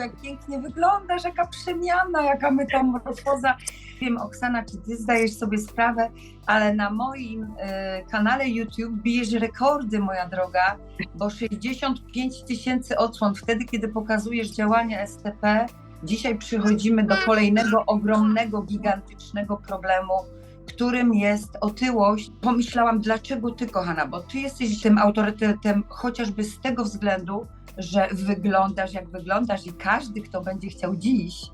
jak pięknie wyglądasz, jaka przemiana, jaka metamorfoza. Wiem, Oksana, czy ty zdajesz sobie sprawę, ale na moim e, kanale YouTube bijesz rekordy, moja droga, bo 65 tysięcy odsłon wtedy, kiedy pokazujesz działania STP. Dzisiaj przychodzimy do kolejnego ogromnego, gigantycznego problemu, którym jest otyłość. Pomyślałam, dlaczego ty, kochana, bo ty jesteś tym autorytetem chociażby z tego względu, że wyglądasz jak wyglądasz i każdy, kto będzie chciał dziś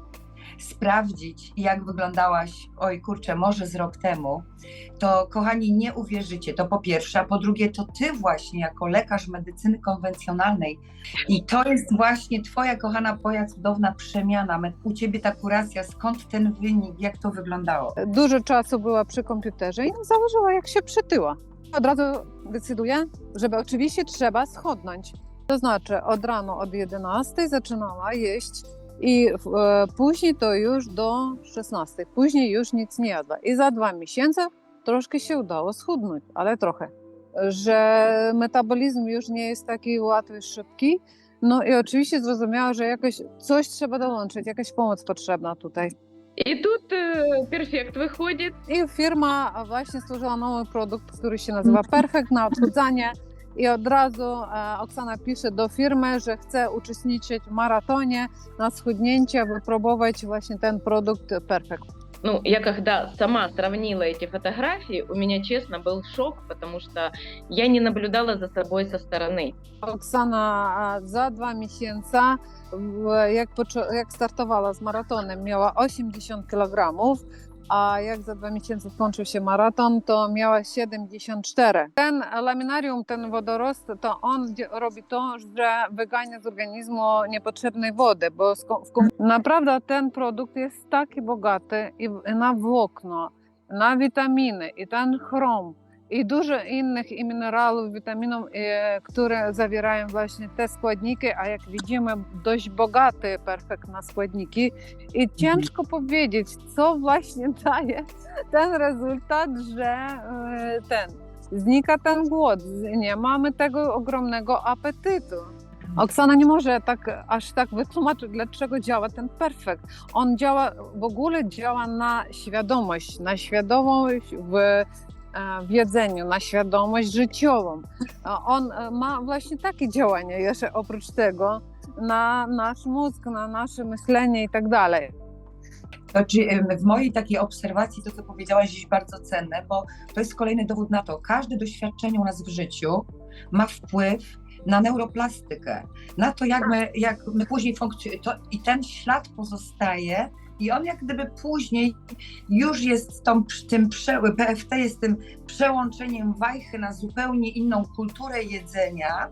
sprawdzić, jak wyglądałaś, oj kurczę, może z rok temu, to kochani, nie uwierzycie, to po pierwsze, a po drugie, to ty właśnie jako lekarz medycyny konwencjonalnej i to jest właśnie twoja kochana, twoja cudowna przemiana, u ciebie ta kuracja, skąd ten wynik, jak to wyglądało? Dużo czasu była przy komputerze i założyła, jak się przytyła. Od razu decyduję, żeby oczywiście trzeba schodnąć. To znaczy od rano, od 11 zaczynała jeść i e, później to już do 16. Później już nic nie jadła. I za dwa miesiące troszkę się udało schudnąć, ale trochę. Że metabolizm już nie jest taki łatwy, szybki. No i oczywiście zrozumiała, że jakoś coś trzeba dołączyć, jakaś pomoc potrzebna tutaj. И тут э, перфект выходит. I firma właśnie stworzyła nowy produkt, który się nazywa Perfect na odchudzanie. I od razu e, Oksana pisze do firmy, że chce uczestniczyć w maratonie na schudnięcie, wypróbować właśnie ten produkt Perfect. Ну, я когда сама сравнила эти фотографии, у меня, честно, был шок, потому что я не наблюдала за собой со стороны. Oksana e, za dwa miesiące, w- jak, poczo- jak startowała z maratonem, miała 80 kg, a jak za dwa miesiące skończył się maraton, to miała 74. Ten laminarium, ten wodorost, to on robi to, że wygania z organizmu niepotrzebnej wody, bo naprawdę ten produkt jest taki bogaty i na włókno, na witaminy i ten chrom i dużo innych i minerałów, witaminów, e, które zawierają właśnie te składniki, a jak widzimy dość bogaty perfekt na składniki i ciężko powiedzieć, co właśnie daje ten rezultat, że e, ten znika ten głód, nie mamy tego ogromnego apetytu. Oksana nie może tak, aż tak wytłumaczyć, dlaczego działa ten perfekt. On działa, w ogóle działa na świadomość, na świadomość w, w jedzeniu, na świadomość życiową. On e, ma właśnie takie działania jeszcze oprócz tego na nasz mózg, na nasze myślenie i tak dalej. Znaczy, w mojej takiej obserwacji to, co powiedziałaś, jest bardzo cenne, bo to jest kolejny dowód na to, każde doświadczenie u nas w życiu ma wpływ na neuroplastykę, na to, jak my, jak my później funkcjonujemy. I ten ślad pozostaje i on jak gdyby później już jest tą, tym prze, PFT jest tym przełączeniem wajchy na zupełnie inną kulturę jedzenia,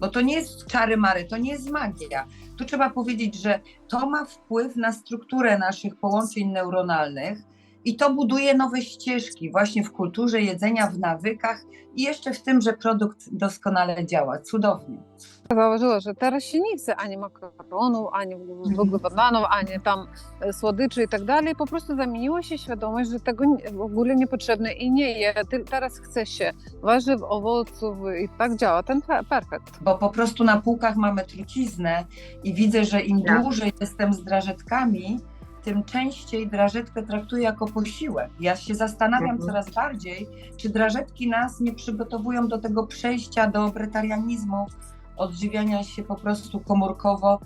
bo to nie jest czary mary, to nie jest magia. Tu trzeba powiedzieć, że to ma wpływ na strukturę naszych połączeń neuronalnych i to buduje nowe ścieżki właśnie w kulturze jedzenia, w nawykach i jeszcze w tym, że produkt doskonale działa. Cudownie. Założyła, że teraz się nie chce ani makaronów, ani węglowodanów, ani tam e, słodyczy i tak dalej. Po prostu zamieniła się świadomość, że tego w ogóle niepotrzebne i nie je. Teraz chce się warzyw, owoców i tak działa ten pe- perfekt. Bo po prostu na półkach mamy truciznę i widzę, że im Tak. dłużej jestem z drażetkami, tym częściej drażetkę traktuję jako posiłek. Ja się zastanawiam Mhm. coraz bardziej, czy drażetki nas nie przygotowują do tego przejścia do bretarianizmu, odżywiania się po prostu komórkowo,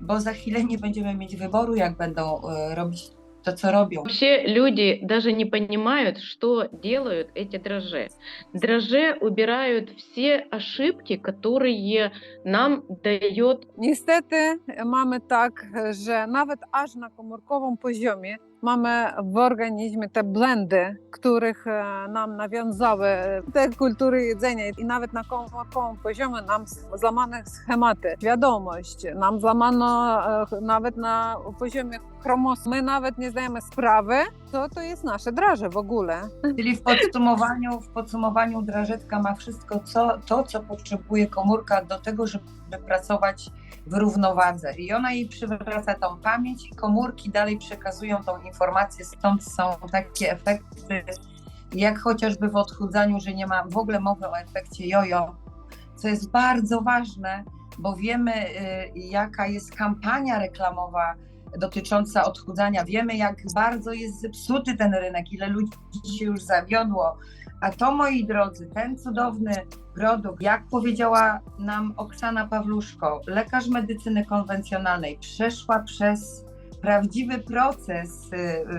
bo za chwilę nie będziemy mieć wyboru, jak będą e, robić to, co robią. Вообще люди даже не понимают, что делают эти дрожжи. Дрожжи убирают все ошибки, которые нам дает Niestety mamy tak, że nawet aż na komórkowym poziomie mamy w organizmie te blendy, których e, nam nawiązały te kultury jedzenia i nawet na komórkowym poziomie nam złamane schematy, świadomość, nam złamano e, nawet na poziomie chromosom. My nawet nie zdajemy sprawy, co to jest nasze draże w ogóle. Czyli w podsumowaniu, w podsumowaniu drażetka ma wszystko co, to, co potrzebuje komórka do tego, żeby pracować w równowadze. I ona jej przywraca tą pamięć i komórki dalej przekazują tą informację, stąd są takie efekty, jak chociażby w odchudzaniu, że nie ma w ogóle mowy o efekcie jojo, co jest bardzo ważne, bo wiemy, y, jaka jest kampania reklamowa dotycząca odchudzania. Wiemy, jak bardzo jest zepsuty ten rynek, ile ludzi się już zawiodło. A to, moi drodzy, ten cudowny produkt, jak powiedziała nam Oksana Pawluszko, lekarz medycyny konwencjonalnej, przeszła przez prawdziwy proces y,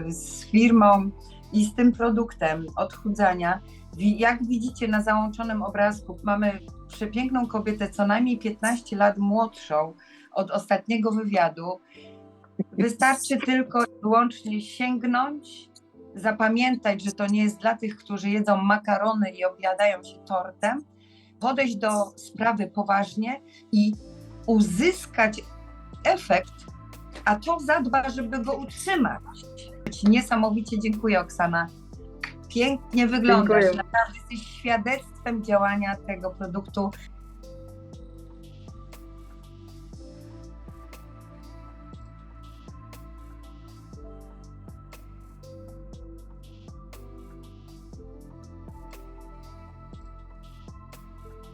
y, z firmą i z tym produktem odchudzania. Jak widzicie na załączonym obrazku, mamy przepiękną kobietę, co najmniej 15 lat młodszą od ostatniego wywiadu. Wystarczy tylko i wyłącznie sięgnąć, zapamiętać, że to nie jest dla tych, którzy jedzą makarony i obiadają się tortem, podejść do sprawy poważnie i uzyskać efekt, a to zadba, żeby go utrzymać. Niesamowicie dziękuję, Oksana. Pięknie wyglądasz. Dziękuję. Naprawdę jesteś świadectwem działania tego produktu